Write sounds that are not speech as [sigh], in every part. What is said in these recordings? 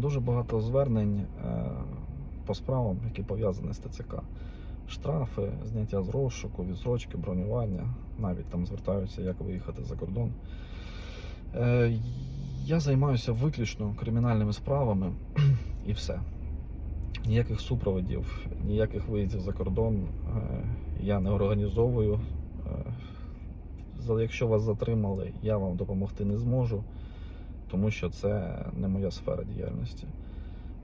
Дуже багато звернень е, по справам, які пов'язані з ТЦК. Штрафи, зняття з розшуку, відсрочки, бронювання. Навіть там звертаються, як виїхати за кордон. Е, Я займаюся виключно кримінальними справами [clears throat] і все. Ніяких супроводів, ніяких виїздів за кордон е, я не організовую. Якщо вас затримали, я вам допомогти не зможу, тому що це не моя сфера діяльності.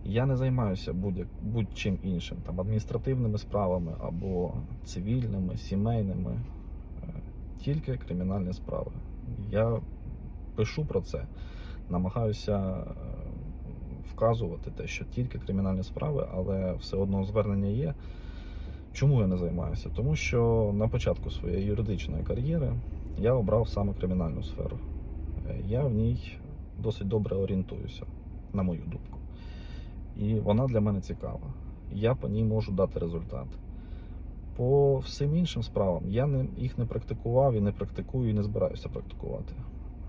Я не займаюся будь- будь-чим іншим, там адміністративними справами або цивільними, сімейними, Е, тільки кримінальні справи. Я пишу про це, намагаюся е, вказувати те, що тільки кримінальні справи, але все одно звернення є. Чому я не займаюся? Тому що на початку своєї юридичної кар'єри я обрав саме кримінальну сферу. Е, Я в ній досить добре орієнтуюся, на мою думку. І вона для мене цікава. Я по ній можу дати результат. По всім іншим справам я не, їх не практикував і не практикую, і не збираюся практикувати.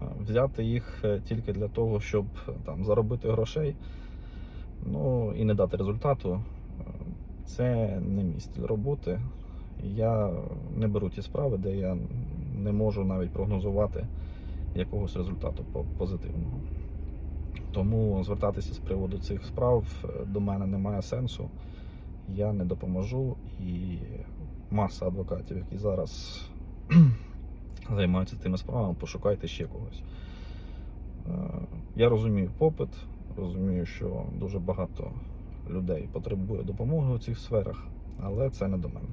Е, Взяти їх е, тільки для того, щоб е, там заробити грошей, ну і не дати результату, це не мій стиль роботи. Я не беру ті справи, де я не можу навіть прогнозувати якогось результату позитивного. Тому звертатися з приводу цих справ е, до мене немає сенсу. Я не допоможу і маса адвокатів, які зараз [clears throat] займаються тими справами, пошукайте ще когось. Е, Я розумію попит, розумію, що дуже багато людей потребує допомоги у цих сферах, але це не до мене.